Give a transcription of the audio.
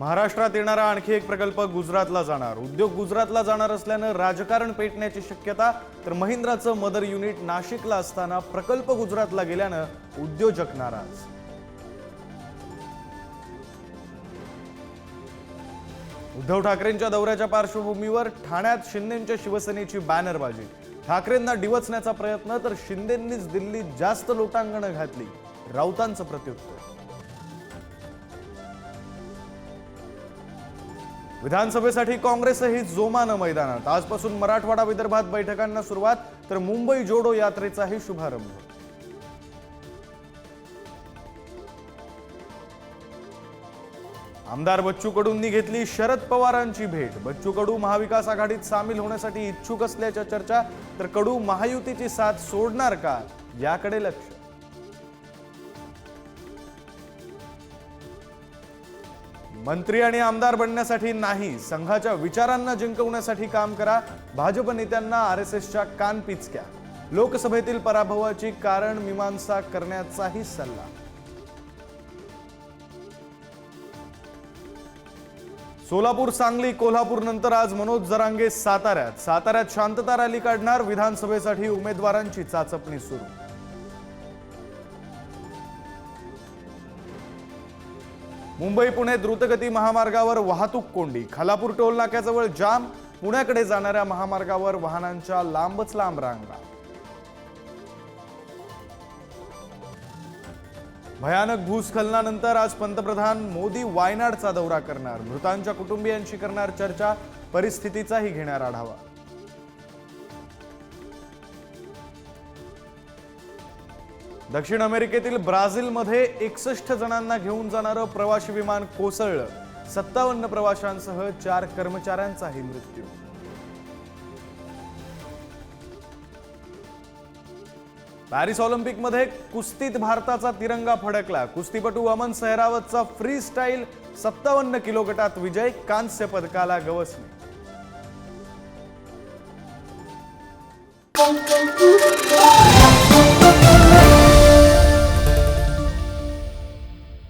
महाराष्ट्रात येणारा आणखी एक प्रकल्प गुजरातला जाणार. उद्योग गुजरातला जाणार असल्यानं राजकारण पेटण्याची शक्यता तर महिंद्राचं मदर युनिट नाशिकला असताना प्रकल्प गुजरातला गेल्यानं उद्योजक नाराज. उद्धव ठाकरेंच्या दौऱ्याच्या पार्श्वभूमीवर ठाण्यात शिंदेच्या शिवसेनेची बॅनरबाजी. ठाकरेंना डिवचण्याचा प्रयत्न तर शिंदेंनीच दिल्लीत जास्त लोटांगणं घातली. राऊतांचं प्रत्युत्तर. विधानसभेसाठी काँग्रेसही जोमानं मैदानात. आजपासून मराठवाडा विदर्भात बैठकांना सुरुवात तर मुंबई जोडो यात्रेचाही शुभारंभ. आमदार बच्चू कडूंनी घेतली शरद पवारांची भेट. बच्चू कडू महाविकास आघाडीत सामील होण्यासाठी इच्छुक असल्याच्या चर्चा तर कडू महायुतीची साथ सोडणार का? याकडे लक्ष. मंत्री आणि आमदार बनण्यासाठी नाही संघाच्या विचारांना जिंकवण्यासाठी काम करा भाजप नेत्यांना आर एस एसच्या कानपिचक्या लोकसभेतील पराभवाची कारण मीमांसा करण्याचाही सल्ला. सोलापूर सांगली कोल्हापूर नंतर आज मनोज जरांगे साताऱ्यात. साताऱ्यात शांतता रॅली काढणार विधानसभेसाठी उमेदवारांची चाचपणी सुरू. मुंबई पुणे द्रुतगती महामार्गावर वाहतूक कोंडी खालापूर टोल नाक्याजवळ जाम पुण्याकडे जाणाऱ्या महामार्गावर वाहनांच्या लांबच लांब रांगा. भयानक भूस्खलनानंतर आज पंतप्रधान मोदी वायनाडचा दौरा करणार मृतांच्या कुटुंबियांशी करणार चर्चा परिस्थितीचाही घेणार आढावा. दक्षिण अमेरिकेतील ब्राझीलमध्ये एकसष्ट जणांना घेऊन जाणारं प्रवाशी विमान कोसळलं. सत्तावन्न प्रवाशांसह चार कर्मचाऱ्यांचाही मृत्यू. पॅरिस ऑलिम्पिकमध्ये कुस्तीत भारताचा तिरंगा फडकला. कुस्तीपटू अमन सेहरावतचा फ्री स्टाईल सत्तावन्न किलो गटात विजय कांस्य पदकाला गवसली